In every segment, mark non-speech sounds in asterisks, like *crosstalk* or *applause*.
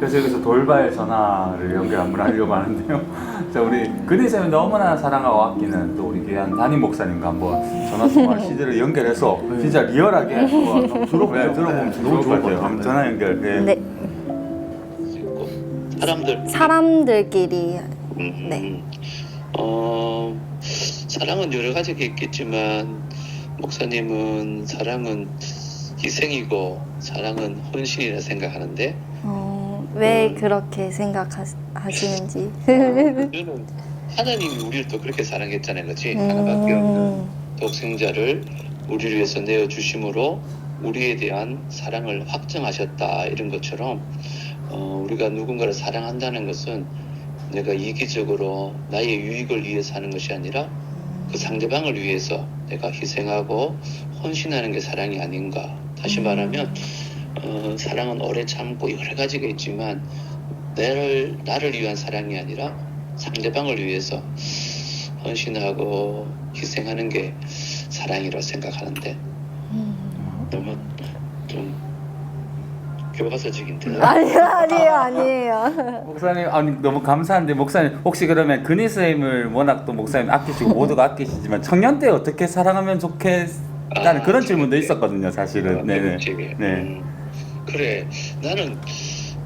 그래서 여기서 돌발 전화를 연결 한번 하려고 하는데요. *laughs* 자, 우리 근혜쌤이 너무나 사랑하고 아끼는 또 우리 귀한 담임 목사님과 한번 전화 통화 *laughs* 시대를 연결해서 진짜 리얼하게 한번 *laughs* 들어보면 들어보면 너무 좋을 것 같아요. 한번 전화 연결. 네. 네. 사람들 사람들끼리 음, 네. 어 사랑은 여러 가지가 있겠지만 목사님은 사랑은 희생이고 사랑은 헌신이라 생각하는데 어, 왜 그렇게 생각하시는지. 그거는 하나님이 우리를 또 그렇게 사랑했잖아요, 그렇지? 하나밖에 없는 음, 독생자를 우리를 위해서 내어 주심으로 우리에 대한 사랑을 확정하셨다 이런 것처럼 어, 우리가 누군가를 사랑한다는 것은 내가 이기적으로 나의 유익을 위해서 하는 것이 아니라 그 상대방을 위해서 내가 희생하고 헌신하는 게 사랑이 아닌가. 다시 말하면 어, 사랑은 오래 참고 여러 가지가 있지만 나를 나를 위한 사랑이 아니라 상대방을 위해서 헌신하고 희생하는 게 사랑이라고 생각하는데 음. 너무 좀 교과서적인데 *laughs* 아니요, 아니에요, 아니에요. *laughs* 목사님 아니 너무 감사한데 목사님 혹시 그러면 근혜쌤을 워낙 또 목사님 아끼시고 *laughs* 모두가 아끼시지만 청년 때 어떻게 사랑하면 좋겠다는 아, 그런 질문도 네. 있었거든요, 사실은. 네, 네. 그렇지. 네. 음, 그래 나는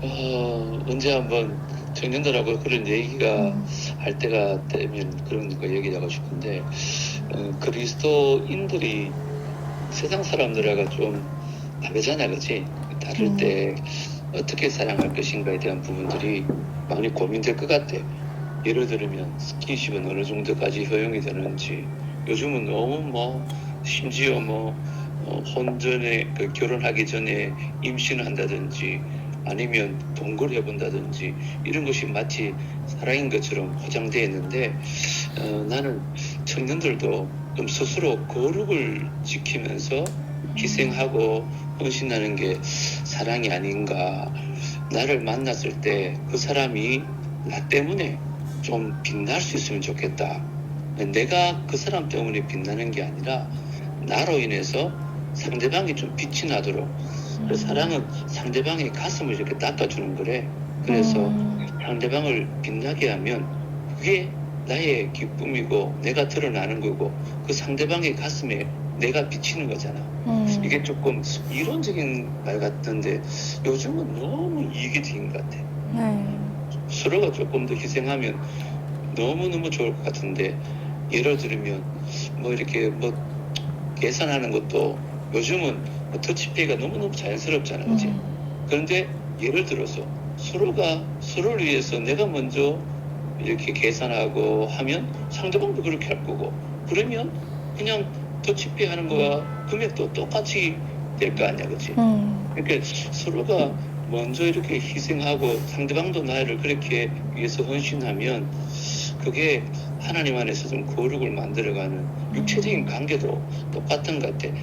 어, 언제 한번 청년들하고 그런 얘기가 음. 할 때가 되면 그런 거 얘기하고 싶은데 어, 그리스도인들이 세상 사람들하고 좀 다르잖아 그치 다를 음. 때 어떻게 사랑할 것인가에 대한 부분들이 많이 고민될 것 같아 예를 들면 스킨십은 어느 정도까지 허용이 되는지 요즘은 너무 뭐 심지어 뭐 어, 혼전에 그 결혼하기 전에 임신을 한다든지 아니면 동거를 해본다든지 이런 것이 마치 사랑인 것처럼 포장되어 있는데 어, 나는 청년들도 좀 스스로 거룩을 지키면서 희생하고 헌신하는 게 사랑이 아닌가. 나를 만났을 때 그 사람이 나 때문에 좀 빛날 수 있으면 좋겠다. 내가 그 사람 때문에 빛나는 게 아니라 나로 인해서 상대방이 좀 빛이 나도록 그 사랑은 상대방의 가슴을 이렇게 닦아주는 거래. 그래서 음. 상대방을 빛나게 하면 그게 나의 기쁨이고 내가 드러나는 거고 그 상대방의 가슴에 내가 비치는 거잖아. 음. 이게 조금 이론적인 말 같던데 요즘은 너무 이기적인 것 같아. 네. 서로가 조금 더 희생하면 너무너무 좋을 것 같은데 예를 들면 뭐 이렇게 뭐 계산하는 것도 요즘은 뭐 터치페이가 너무너무 자연스럽잖아 그지 음. 그런데 예를 들어서 서로가 서로를 위해서 내가 먼저 이렇게 계산하고 하면 상대방도 그렇게 할 거고 그러면 그냥 터치페이 하는 거와 금액도 똑같이 될 거 아니야 그지 음. 그러니까 서로가 먼저 이렇게 희생하고 상대방도 나를 그렇게 위해서 헌신하면 그게 하나님 안에서 좀 거룩을 만들어가는 육체적인 관계도 똑같은 것 같아.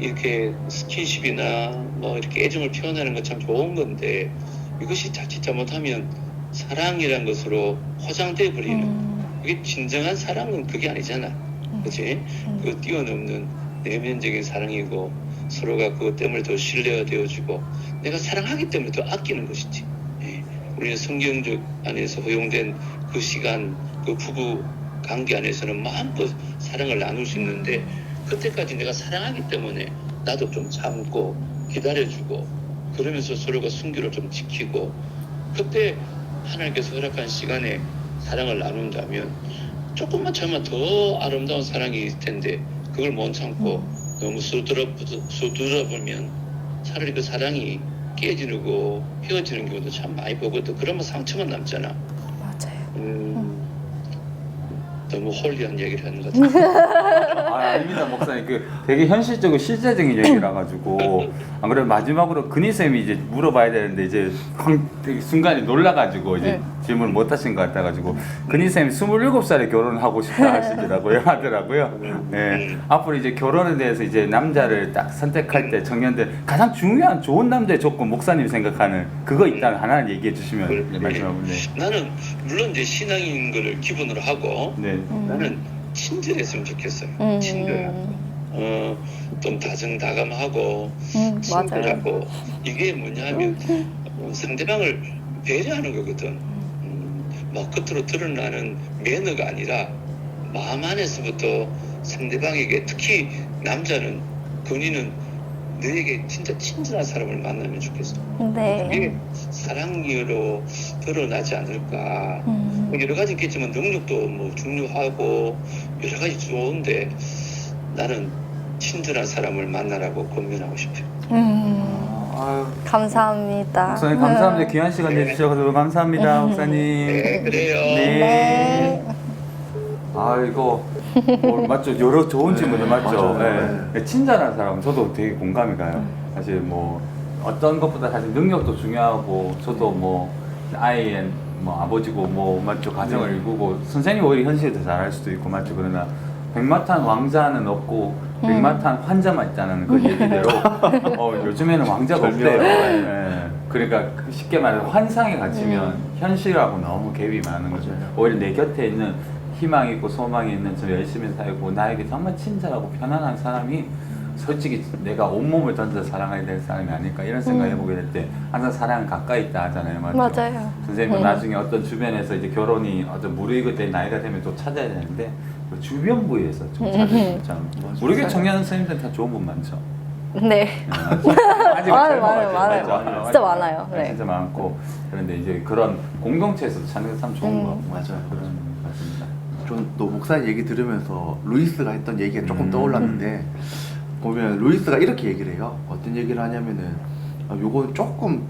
이렇게 스킨십이나 뭐 이렇게 애정을 표현하는 건 참 좋은 건데 이것이 자칫 잘못하면 사랑이란 것으로 화장돼 버리는 음. 그게 진정한 사랑은 그게 아니잖아. 그치? 음. 그 뛰어넘는 내면적인 사랑이고 서로가 그것 때문에 더 신뢰가 되어주고 내가 사랑하기 때문에 더 아끼는 것이지. 예. 우리는 성경적 안에서 허용된 그 시간, 그 부부 관계 안에서는 마음껏 사랑을 나눌 수 있는데 그때까지 내가 사랑하기 때문에 나도 좀 참고 기다려주고 그러면서 서로가 순교를 좀 지키고 그때 하나님께서 허락한 시간에 사랑을 나눈다면 조금만 참으면 더 아름다운 사랑이 있을 텐데 그걸 못 참고 너무 수드러 수드러보면 차라리 그 사랑이 깨지고 헤어지는 경우도 참 많이 보거든. 그러면 상처만 남잖아. 맞아요. 음, 너무 홀리한 얘기를 하는 것 같아. *laughs* 아, 아닙니다, 목사님. 그 되게 현실적이고 실제적인 얘기라 가지고 안 그래도 마지막으로 근희 쌤이 이제 물어봐야 되는데 이제 황 되게 순간에 놀라 가지고 이제 네. 질문을 못 하신 것 같아 가지고 근희 쌤이 27살에 결혼하고 싶다 하시더라고요, *laughs* 하더라고요. 네. 앞으로 이제 결혼에 대해서 이제 남자를 딱 선택할 때 청년들 가장 중요한 좋은 남자의 조건 목사님 생각하는 그거 있다면 하나 얘기해 주시면 네. 네, 말씀하고 네. 나는 물론 이제 신앙인 거를 기본으로 하고 네. 음. 나는 친절했으면 좋겠어요. 음. 친절. 어, 좀 다정다감하고 음, 맞아요. 친절하고 이게 뭐냐면 어, 상대방을 배려하는 거거든. 음, 막 겉으로 드러나는 매너가 아니라 마음 안에서부터 상대방에게 특히 남자는 군인은 너에게 진짜 친절한 사람을 만나면 좋겠어. 네. 그게 사랑으로 드러나지 않을까. 음. 뭐 여러 가지 있겠지만 능력도 뭐 중요하고 여러 가지 좋은데 나는 친절한 사람을 만나라고 권면하고 싶어요. 음. 아유, 감사합니다. 목사님 감사합니다. 귀한 시간 내주셔서 감사합니다, 목사님. 네, 그래요. 네. 아 이거 뭐, 맞죠? 여러 좋은 질문들 맞죠? 맞아요. 네. 친절한 사람 저도 되게 공감이 가요. 사실 뭐 어떤 것보다 사실 능력도 중요하고 저도 뭐 아이의 뭐 아버지고 뭐 맞죠 가정을 네. 이루고 선생님 오히려 현실을 더 잘할 수도 있고 맞죠 그러나 백마탄 왕자는 없고 백마탄 환자만 있다는 그 얘기대로 *laughs* 어, 요즘에는 왕자가 없대요. 예. 그러니까 쉽게 말해 환상에 갇히면 현실하고 너무 갭이 많은 거죠. 맞아요. 오히려 내 곁에 있는 희망이 있고 소망이 있는 저 열심히 살고 나에게 정말 친절하고 편안한 사람이 솔직히 내가 온몸을 던져 사랑해야 될 사람이 아닐까 이런 생각 음. 해보게 될 때 항상 사랑은 가까이 있다 하잖아요 맞죠? 맞아요. 선생님도 음. 나중에 어떤 주변에서 이제 결혼이 어떤 무르익을 때 나이가 되면 또 찾아야 되는데 그 주변 부에서 좀 찾으시면 참 *laughs* 우리 교회 청년 선생님들 다 좋은 분 많죠 네. *laughs* 아직 많아요, 많아요, 많아요. 맞죠? 진짜 많아요. 네, 네. 진짜 많고 그런데 이제 그런 공동체에서도 찾는 게 참 좋은 음. 것 같고 맞아요. 그런 것 같습니다. 전또 목사님 얘기 들으면서 루이스가 했던 얘기가 조금 음. 떠올랐는데 보면 루이스가 이렇게 얘기를 해요. 어떤 얘기를 하냐면은 아, 요건 조금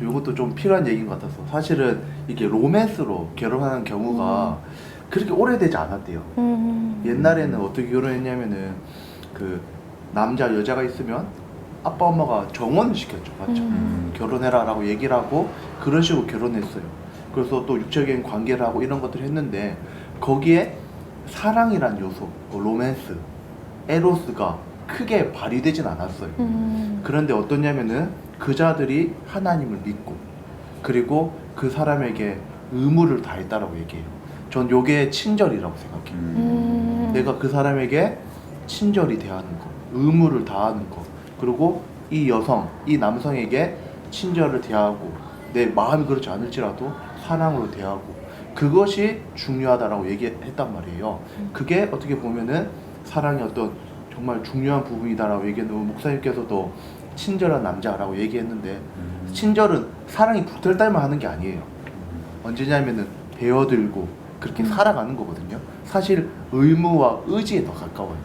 요것도 좀 필요한 얘기인 것 같아서 사실은 이게 로맨스로 결혼하는 경우가 그렇게 오래되지 않았대요. 음. 옛날에는 어떻게 결혼했냐면은 그 남자 여자가 있으면 아빠 엄마가 정원을 시켰죠, 맞죠? 음. 결혼해라라고 얘기를 하고 그런 식으로 결혼했어요. 그래서 또 육적인 관계를 하고 이런 것들을 했는데 거기에 사랑이란 요소, 뭐 로맨스, 에로스가 크게 발휘되진 않았어요. 음. 그런데 어떠냐면은 그자들이 하나님을 믿고 그리고 그 사람에게 의무를 다했다라고 얘기해요. 전 요게 친절이라고 생각해요. 음. 내가 그 사람에게 친절히 대하는 것, 의무를 다하는 것, 그리고 이 여성, 이 남성에게 친절을 대하고 내 마음이 그렇지 않을지라도 사랑으로 대하고 그것이 중요하다라고 얘기했단 말이에요. 그게 어떻게 보면은 사랑의 어떤 정말 중요한 부분이다라고 얘기했는데 목사님께서도 친절한 남자라고 얘기했는데 음. 친절은 사랑이 붙을 때만 하는 게 아니에요. 언제냐면은 배어들고 그렇게 살아가는 거거든요. 사실 의무와 의지에 더 가까워요.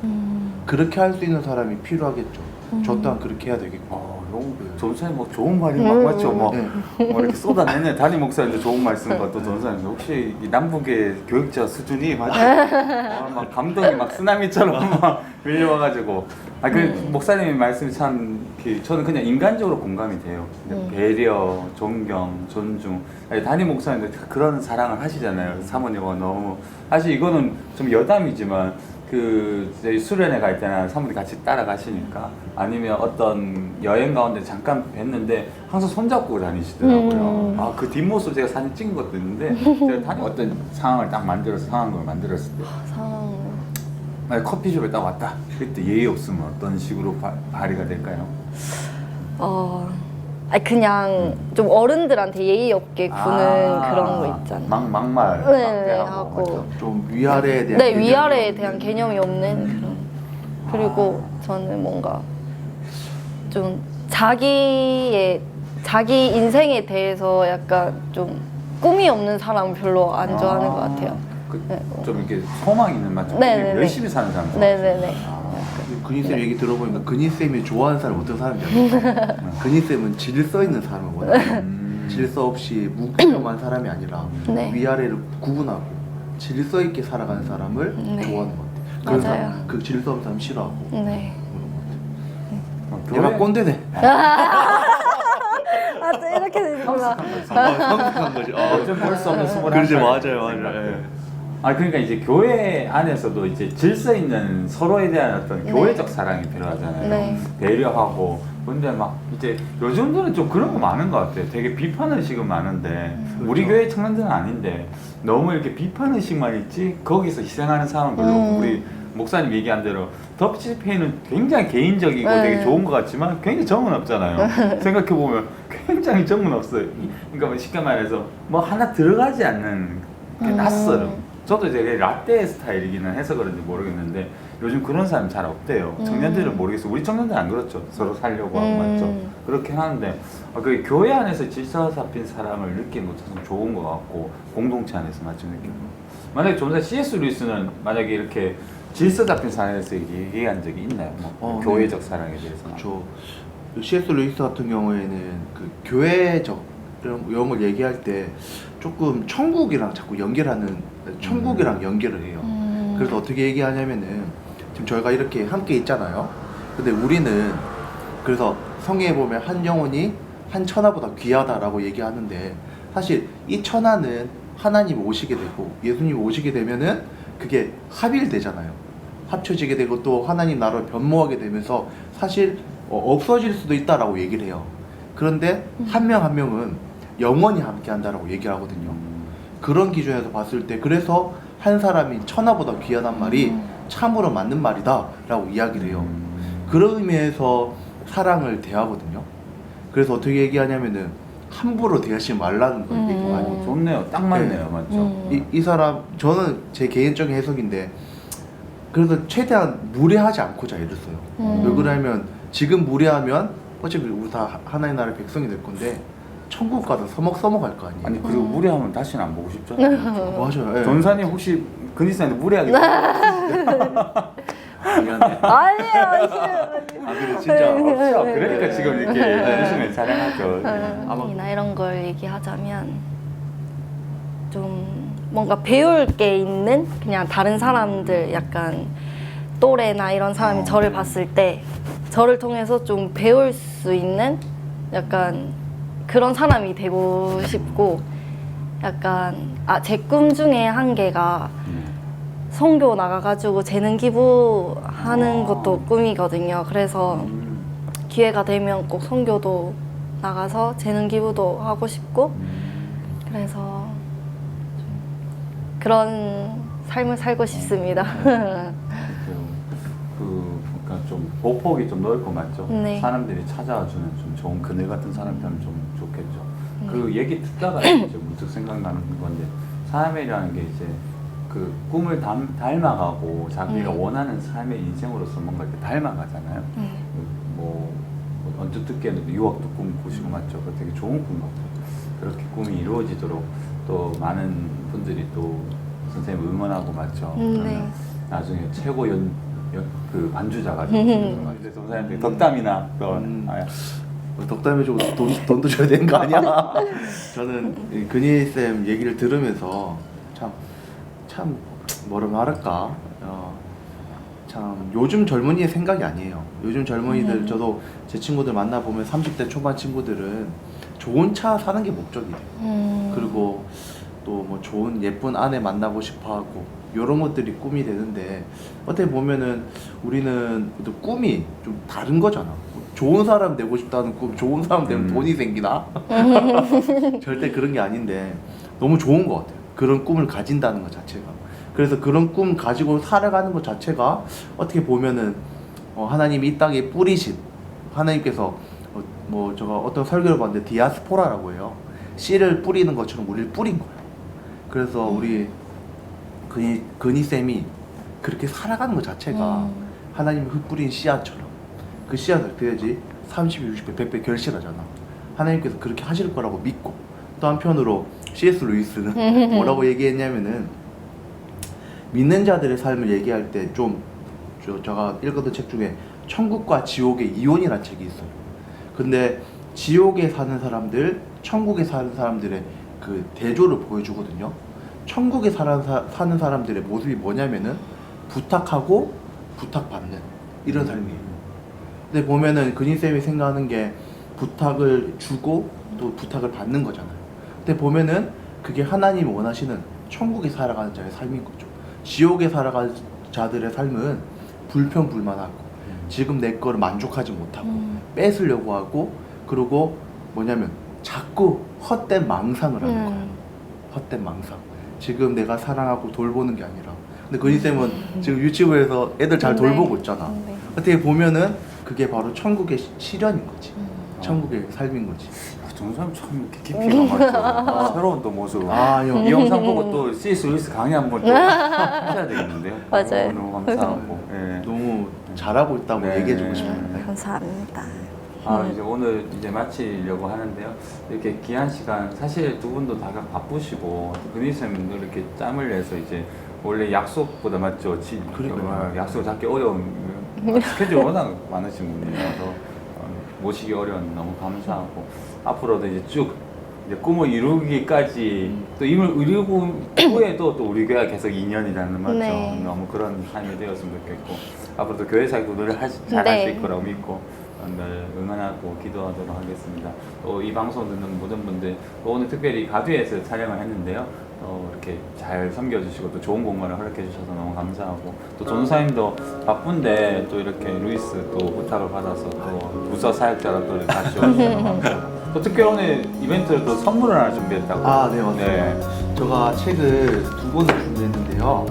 음. 그렇게 할 수 있는 사람이 필요하겠죠. 저 또한 그렇게 해야 되겠고. 어, 너무 전사님 뭐 좋은 말이 막 맞죠? 뭐, 네. 뭐 이렇게 쏟아내네 담임 목사님도 좋은 말씀 같또 전사님 혹시 이 남북의 교육자 수준이 맞죠? 어, 막 감동이 막 쓰나미처럼 *laughs* 막 밀려와가지고 아 그 목사님의 말씀이 참 이렇게 저는 그냥 인간적으로 공감이 돼요. 근데 음. 배려, 존경, 존중. 아니, 담임 목사님도 다 그런 사랑을 하시잖아요. 사모님과 너무 사실 이거는 좀 여담이지만 그 저희 수련회 갈 때나 사모님 같이 따라가시니까 아니면 어떤 여행 가운데 잠깐 뵀는데 항상 손잡고 다니시더라고요. 음. 아 그 뒷모습 제가 사진 찍은 것도 있는데 *laughs* 제가 담임 어떤 상황을 딱 만들어서 상황을 만들었을 때 상황. 만약 커피숍에 딱 왔다 그때 예의 없으면 어떤 식으로 바, 발휘가 될까요? 어. 아니 그냥 좀 어른들한테 예의 없게 구는 아, 그런 거 있잖아요. 막 막말 네, 막대하고 하고. 맞죠? 좀 위아래에 대한 네 개념이 위아래에 없는. 대한 개념이 없는 그런 그리고 저는 뭔가 좀 자기의 자기 인생에 대해서 약간 좀 꿈이 없는 사람은 별로 안 좋아하는 것 같아요. 그, 네. 좀 이렇게 소망 있는 맛, 좀 네 네 네. 열심히 사는 사람. 네네네. 근희 쌤 얘기 들어보니까 근희 쌤이 좋아하는 사람 어떤 사람인지 알아요? 근희 쌤은 질서 있는 사람을 원해요. 음. 질서 없이 무기력한 사람이 아니라 네. 위아래를 구분하고 질서 있게 살아가는 사람을 네. 좋아하는 것 같아요. 그래서 맞아요. 그 질서 없는 사람 싫어하고 네. 어, 얘가 꼰대네. 아, 또 이렇게 되는구나. 성숙한 거지. 어. 어쩜 볼수 없는 스물한 그렇지 살 맞아요 맞아요. 예. 아 그러니까 이제 교회 안에서도 이제 질서 있는 서로에 대한 어떤 네. 교회적 사랑이 필요하잖아요. 네. 배려하고 근데 막 이제 요즘들은 좀 그런 거 많은 것 같아요. 되게 비판 의식은 많은데 음. 우리 그렇죠. 교회 청년들은 아닌데 너무 이렇게 비판 의식만 있지 거기서 희생하는 사람 별로 음. 우리 목사님 얘기한 대로 덥시페이는 굉장히 개인적이고 네. 되게 좋은 것 같지만 굉장히 정은 없잖아요. *laughs* 생각해 보면 굉장히 정은 없어요. 그러니까 뭐 쉽게 말해서 뭐 하나 들어가지 않는 게 음. 낯설어. 저도 이제 라떼 스타일이기는 해서 그런지 모르겠는데 요즘 그런 사람 잘 없대요. 음. 청년들은 모르겠어요. 우리 청년들 안 그렇죠. 서로 살려고 하고 음. 맞죠. 그렇긴 하는데 아, 그 교회 안에서 질서 잡힌 사랑을 느끼는 것도 참 좋은 것 같고 공동체 안에서 마치 느끼는 거. 만약에 좀 전에 C.S. 루이스는 만약에 이렇게 질서 잡힌 사랑에서 얘기한 적이 있나요? 뭐 어, 교회적 사랑에 대해서. 그렇죠. C.S. 루이스 같은 경우에는 그 교회적 이런 이런 걸 얘기할 때 조금 천국이랑 자꾸 연결하는 천국이랑 연결을 해요. 음. 그래서 어떻게 얘기하냐면은 지금 저희가 이렇게 함께 있잖아요. 근데 우리는 그래서 성경에 보면 한 영혼이 한 천하보다 귀하다라고 얘기하는데 사실 이 천하는 하나님 오시게 되고 예수님 오시게 되면은 그게 합일되잖아요. 합쳐지게 되고 또 하나님 나라를 변모하게 되면서 사실 어, 없어질 수도 있다라고 얘기를 해요. 그런데 한 명한 명은 영원히 함께 한다라고 얘기를 하거든요. 그런 기준에서 봤을 때 그래서 한 사람이 천하보다 귀하단 말이 음. 참으로 맞는 말이다라고 이야기를 해요. 음. 그런 의미에서 사랑을 대하거든요. 그래서 어떻게 얘기하냐면은 함부로 대하지 말라는 걸 음. 어, 좋네요. 딱 맞네요. 맞죠? 음. 이, 이 사람 저는 제 개인적인 해석인데 그래서 최대한 무례하지 않고자 애를 써요. 음. 왜 그러냐면 지금 무례하면 어차피 우리 다 하나의 나라의 백성이 될 건데 천국 가서 서먹서먹 할 거 아니에요. 아니 그리고 음. 무례하면 다시는 안 보고 싶죠. 맞아요. 예. 전사님 혹시 근이사한테 무례하게 미안해. *laughs* 아니에요, 아니에요. 아 근데 진짜 없죠. 그러니까 지금 이렇게 네. 해주시면 사랑하죠. 아마- 이나 이런 걸 얘기하자면 좀 뭔가 배울 게 있는 그냥 다른 사람들 약간 또래나 이런 사람이 어. 저를 봤을 때 저를 통해서 좀 배울 수 있는 약간 그런 사람이 되고 싶고 약간 아 제 꿈 중에 한 개가 음. 성교 나가가지고 재능 기부하는 아. 것도 꿈이거든요. 그래서 음. 기회가 되면 꼭 성교도 나가서 재능 기부도 하고 싶고 음. 그래서 좀 그런 삶을 살고 싶습니다. 그, 그러니까 좀 보폭이 좀 넓고 맞죠. 네. 사람들이 찾아와 주는 좀 좋은 그늘 같은 사람이 되면 좀 좋겠죠. 네. 그 얘기 듣다가 *laughs* 이제 문득 생각나는 건데 사람이라는 게 이제 그 꿈을 닮, 닮아가고 자기가 네. 원하는 삶의 인생으로서 뭔가 이렇게 닮아가잖아요. 네. 뭐, 뭐 언뜻 듣기에는 유학도 꿈 꾸시고 맞죠. 그 되게 좋은 꿈 같아요. 그렇게 꿈이 이루어지도록 또 많은 분들이 또 선생님 응원하고 맞죠. 음, 그러면 네. 나중에 최고 연, 연, 그 반주자가 음. 이제 선생님들 덕담이나 또 음. 아, 덕담해 주고 돈, 돈도 줘야 되는 거 아니야? *laughs* 저는 이 근희 쌤 얘기를 들으면서 참, 참 뭐라 말할까? 어, 참 요즘 젊은이의 생각이 아니에요. 요즘 젊은이들 음. 저도 제 친구들 만나 보면 30대 초반 친구들은 좋은 차 사는 게 목적이에요. 음. 그리고 또 뭐 좋은 예쁜 아내 만나고 싶어 하고 이런 것들이 꿈이 되는데 어떻게 보면은 우리는 또 꿈이 좀 다른 거잖아. 좋은 사람 되고 싶다는 꿈, 좋은 사람 되면 음. 돈이 생기나? *laughs* *laughs* 절대 그런 게 아닌데 너무 좋은 것 같아요. 그런 꿈을 가진다는 것 자체가. 그래서 그런 꿈 가지고 살아가는 것 자체가 어떻게 보면은 어, 하나님이 이 땅에 뿌리신 하나님께서 어, 뭐 제가 어떤 설교를 봤는데 디아스포라라고 해요. 씨를 뿌리는 것처럼 우리를 뿌린 거예요. 그래서 우리 근희 근희 쌤이 그렇게 살아가는 것 자체가 음. 하나님이 흩뿌린 씨앗처럼 그 씨앗을 어떻게 해야지 30배, 60배, 100배 결실하잖아. 하나님께서 그렇게 하실 거라고 믿고 또 한편으로 C.S. 루이스는 *laughs* 뭐라고 얘기했냐면은 믿는 자들의 삶을 얘기할 때좀 제가 읽었던 책 중에 천국과 지옥의 이혼이라는 책이 있어요. 근데 지옥에 사는 사람들, 천국에 사는 사람들의 그 대조를 보여주거든요. 천국에 사는, 사, 사는 사람들의 모습이 뭐냐면은 부탁하고 부탁받는 이런 삶이에요. 근데 보면은 근인쌤이 생각하는 게 부탁을 주고 또 부탁을 받는 거잖아요. 근데 보면은 그게 하나님이 원하시는 천국에 살아가는 자의 삶인 거죠. 지옥에 살아가는 자들의 삶은 불평불만하고 지금 내 거를 만족하지 못하고 음. 뺏으려고 하고 그리고 뭐냐면 자꾸 헛된 망상을 하는 거예요. 음. 헛된 망상. 지금 내가 사랑하고 돌보는 게 아니라 근데 근희 쌤은 지금 유치부에서 애들 잘 네. 돌보고 있잖아. 네. 어떻게 보면은 그게 바로 천국의 시- 시련인 거지. 천국의 삶인 거지. 정선 참 이렇게 깊이가 많죠. *laughs* 새로운 또 모습. 아, 형. 이 영상 보고 또 CS 루이스 강의 한번 또 *laughs* 해야 되겠는데요. *laughs* 맞아요. 어, 너무 감사하고. 예. 너무 잘하고 있다고 네. 얘기해주고 싶습니다. 감사합니다. 아 이제 오늘 이제 마치려고 하는데요. 이렇게 귀한 시간 사실 두 분도 다 바쁘시고 근희 쌤도 이렇게 짬을 내서 이제 원래 약속보다 맞죠. 지. 어, 약속 잡기 어려운 스케줄 *laughs* 워낙 많으신 분이라서 어, 모시기 어려운 너무 감사하고 앞으로도 이제 쭉 이제 꿈을 이루기까지 음. 또 이걸 이루고 후에도 또 우리 교회가 계속 2년이라는 맞죠. 네. 너무 그런 삶이 되었으면 좋겠고 앞으로도 교회 사역도 네. 수 있을 거라고 믿고 늘 응원하고 기도하도록 하겠습니다. 또 이 방송 듣는 모든 분들 또 오늘 특별히 가두에서 촬영을 했는데요. 어, 이렇게 잘 섬겨주시고 또 좋은 공간을 허락해 주셔서 너무 감사하고 또 전사님도 바쁜데 또 이렇게 루이스 또 부탁을 받아서 또 부서 사역자로 또 같이 오셔서 너무 *laughs* 감사하고 또 특별히 오늘 이벤트를 또 선물을 하나 준비했다고. 아, 네, 맞습니다. 제가 책을 두 권을 준비했는데요.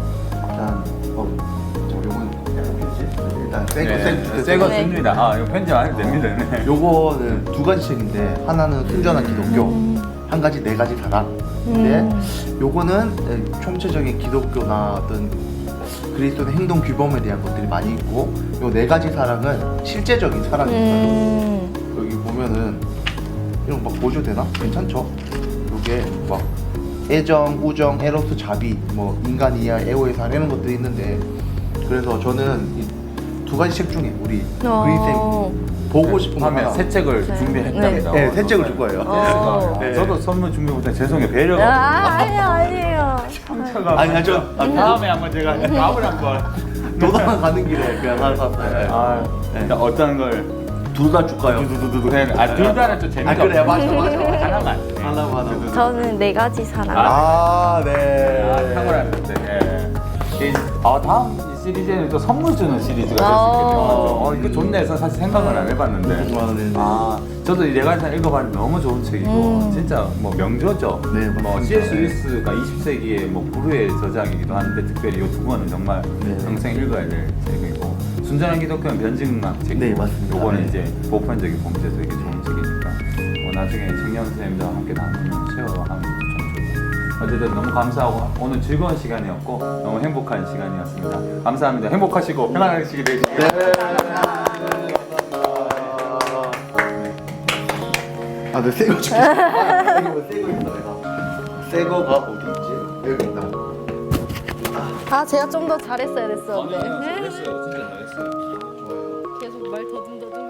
편지. 일단 새거 네, 새거 새거 네. 줍니다. 아, 이거 편집 안 해도 됩니다. 네. 요거는 두 가지 책인데 하나는 순전한 기독교, 음. 한 가지 네 가지 사랑. 근데 요거는 에, 총체적인 기독교나 어떤 그리스도의 행동 규범에 대한 것들이 많이 있고 요 네 가지 사랑은 실제적인 사랑입니다. 음. 여기 보면은 이런 막 보셔도 되나? 괜찮죠? 요게 막 애정, 우정, 에로스, 자비, 뭐 인간 이하, 애호의 살 이런 것들이 있는데 그래서 저는 이 두 가지 책 중에 우리 어. 그리스도 보고 싶은 거 다음에 하나 새 책을 네. 준비했답니다. 네, 새 책을 줄 거예요. 어. 네. 저도 선물 준비 못해 죄송해요. 배려가. 아, 아니요, 아니에요. 상처가. 아니, 저- 아, 다음에 한번 제가 밥을 한번. 도당 가는 길에 그냥 하나 샀어요. 아, 네. 어떤 걸. 둘다 줄까요? 두두두두 해. 아, 둘 다는 좀 재미가 아, 그래요? 없어요. 맞아, 맞아, 맞아. *laughs* 하나만. 네. 하나만, 하나만. 저는 네 가지 사랑. 아, 네. 아, 탁월하셨네. 예. 이- 아, 다음 이 시리즈에는 또 선물 주는 시리즈가 될 수 있겠네요. 어. 어, 이거 좋네. 해서 사실 생각은 안 해봤는데. 아, 네. 아, 저도 이 내가 읽어봤는데 너무 좋은 책이고, 음. 진짜 뭐 명저죠. 네, 뭐 맞습니다. C.S. 루이스가 20세기의 뭐 불후의 저작이기도 한데, 특별히 이 두 권은 정말 네. 평생 읽어야 될 책이고, 순전한 기독교는 변증학 책이고, 네, 맞습니다. 요거는 네. 이제 보편적인 범죄 되게 좋은 책이니까, 뭐 나중에 청년 선생님들과 함께 나누면 좋고. 어쨌든 너무 감사하고 오늘 즐거운 시간이었고 너무 행복한 시간이었습니다. 감사합니다. 행복하시고 평안하시기 되시길 아, 네, 새거 줄게. 아, 이거 새거 있다, 내가. 새거가 어디 있지? 여기 있다. 아, 제가 좀 더 잘했어야 됐어. 잘했어요. 진짜 잘했어요. 계속 말 더듬더듬